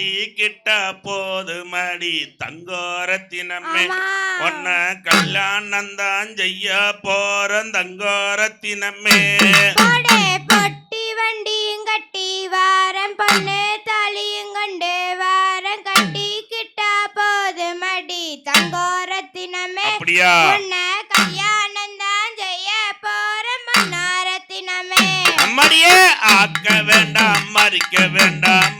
பாண்டி கிட்ட போது மடி தங்கோரத்தினமே. ஒன்ன கல்யாணம் தான் செய்ய போறோம் தங்கோரத்தினமே. பொட்டி வண்டியும் கட்டி வாரம் பொண்ணு தாலியும் கொண்டு வாரம் கட்டி கிட்ட போது மடி தங்கோரத்தினமே. அப்படியா? ஒன்ன கல்யாணம் தான் செய்ய போறோம் வேண்டாம் மறிக்க வேண்டாம்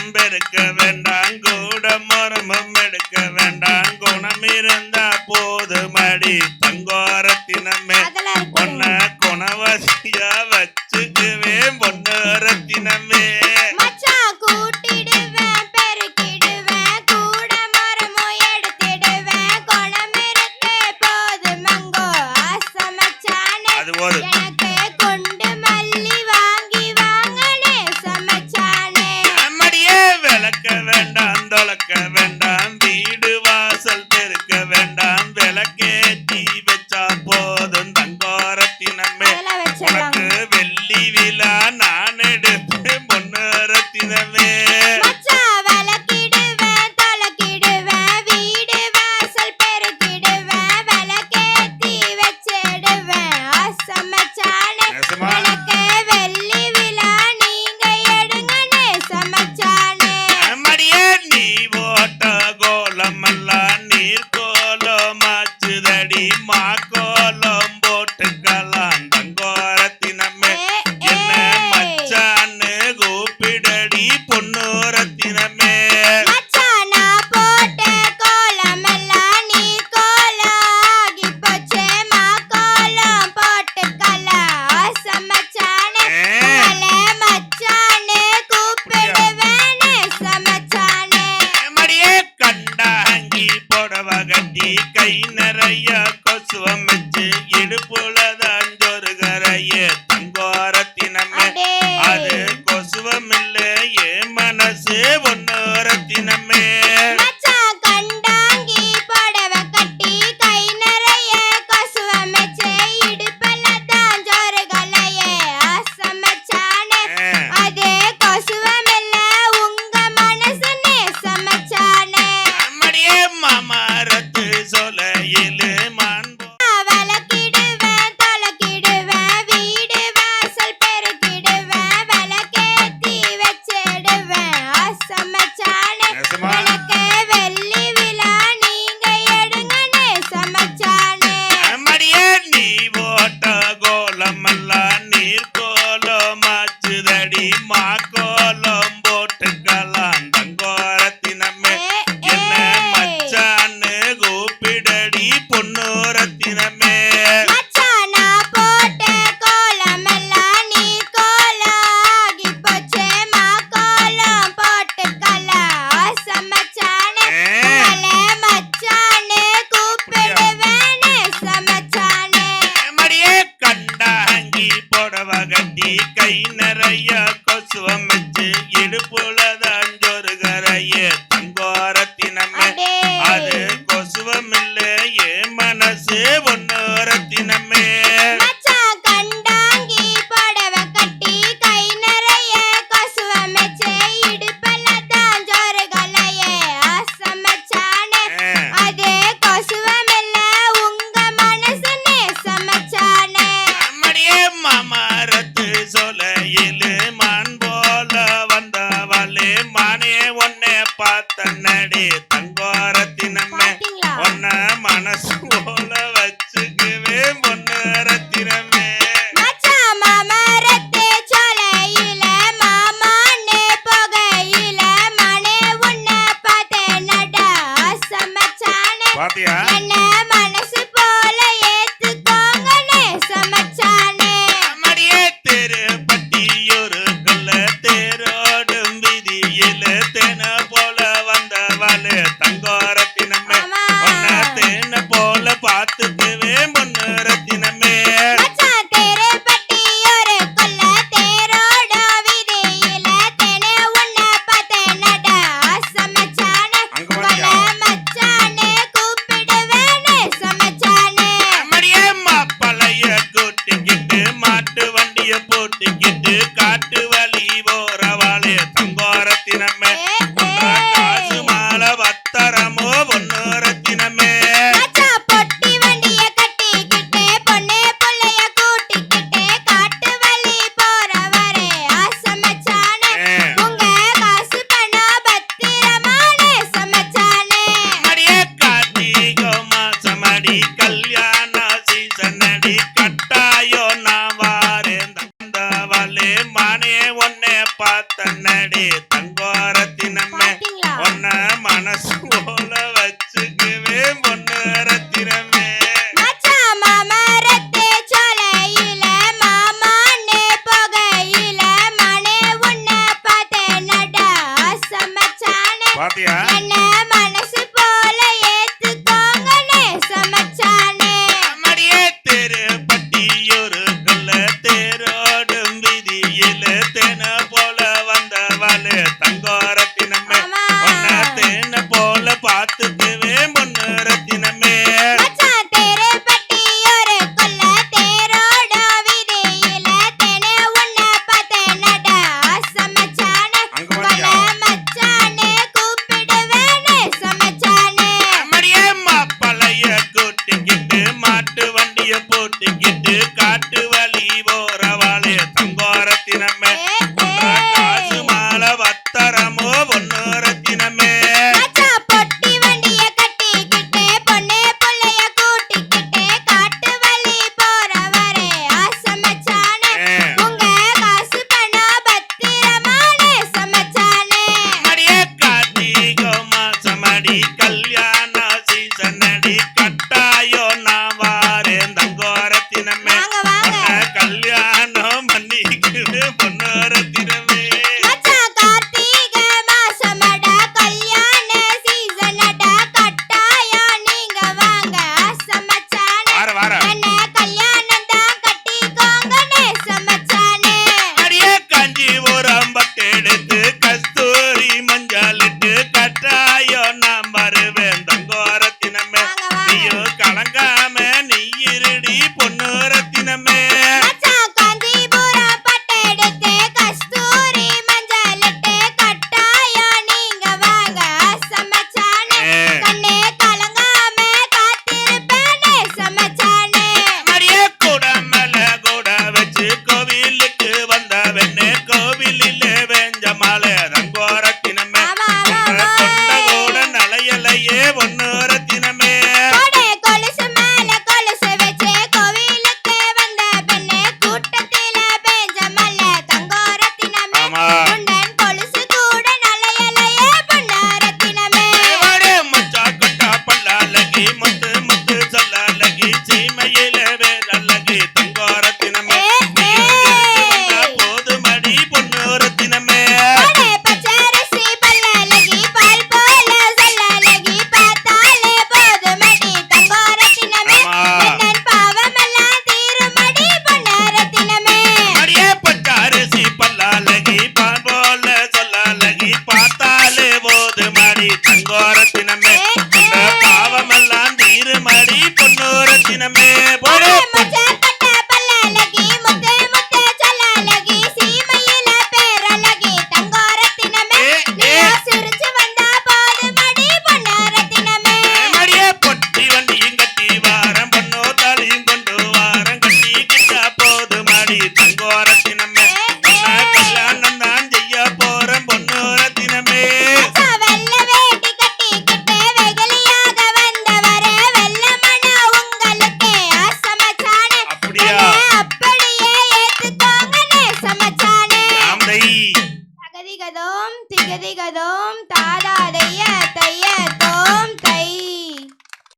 பெருக்க வேண்டாம் yeah. Marica. தேன போல வந்தவளே தங்கோரத்தினமே ஆமா. உன்னை தேன போல பார்த்துக்குவே வண்ணம்